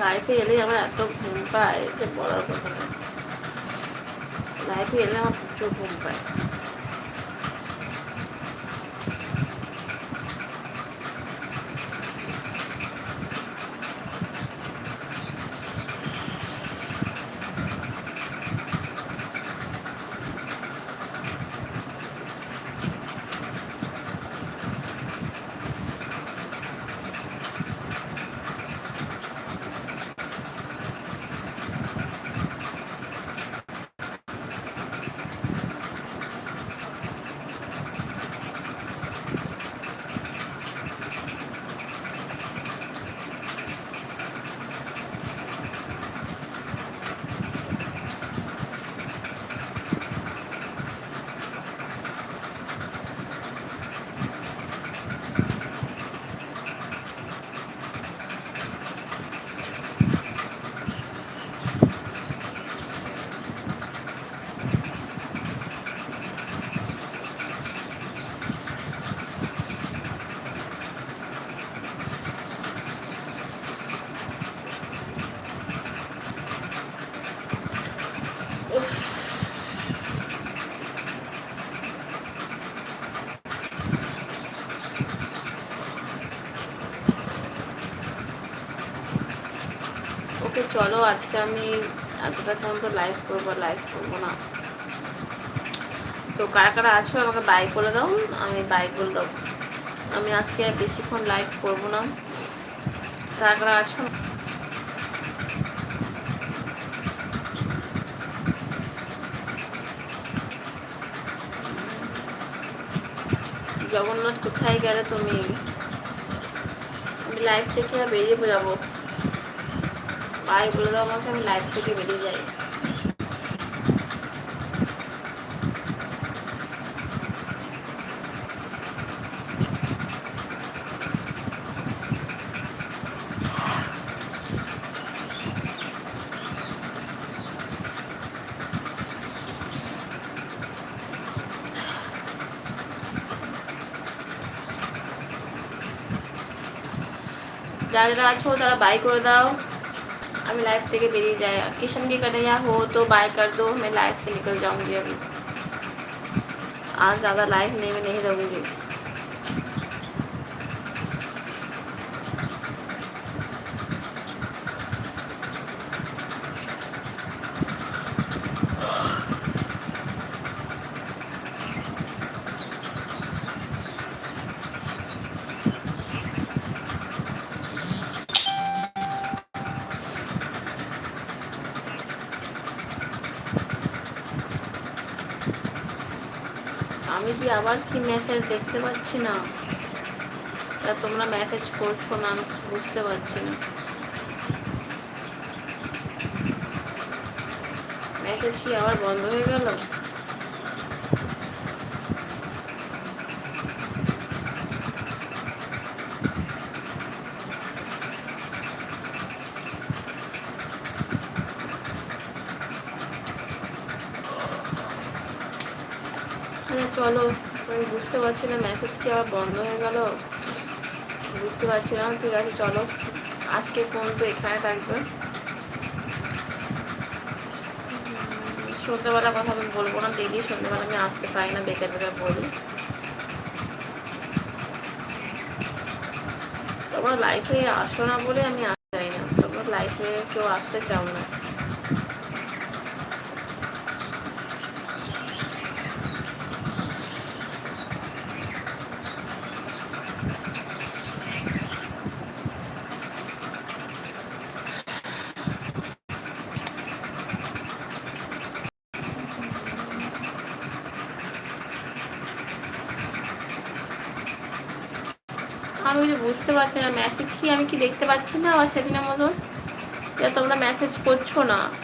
লাইফে এলে আমার এত ঘুম পায় যে বলার কথা লাইফে এলে আমার প্রচুর ঘুম পায়। ওকে চলো, আজকে আমি এতটা পর্যন্ত লাইভ করব লাইভ করব না। তো কারা কারা আছো, আমাকে বাই বলে দাও, আমি বাই বলে দাও। আমি আজকে বেশিক্ষণ লাইভ করব না। কারা কারা আছো? জগন্নাথ, কোথায় গেলে তুমি? আমি লাইভ থেকে বেরিয়ে যাব। বাই বলে দাও আমাকে, আমি লাইভ থেকে বেরিয়ে যাই। যারা যারা আছো, তারা বাই করে দাও। अभी लाइफ থেকে बेरी जाए। किशन की कन्हैया हो तो बाय कर दो, मैं लाइफ से निकल जाऊँगी अभी। आज ज़्यादा लाइफ नहीं मैं नहीं रहूँगी। আমি কি আবার কি মেসেজ দেখতে পাচ্ছি না? তা তোমরা মেসেজ করছ না, আমি কিছু বুঝতে পারছি না। মেসেজ কি আবার বন্ধ হয়ে গেল? চলো। আমি বুঝতে পারছি না মেসেজ কি আবার বন্ধ হয়ে গেল? বুঝতে পারছি না, ঠিক আছে, চলো। আজকে ফোন তো এখানে থাকবে। সন্ধ্যেবেলা কথা আমি বলব না ডেলি সন্ধ্যেবেলা আমি আসতে পারি না, বেকার বেকার বলি। তোমার লাইফে আসো না বলে আমি আসতে চাই না। তোমার লাইফে কেউ আসতে চাও না। আমি কিছু বুঝতে পারছি না মেসেজ কি আমি কি দেখতে পাচ্ছি না? আমার সেদিনের মতন যে তোমরা মেসেজ করছ না।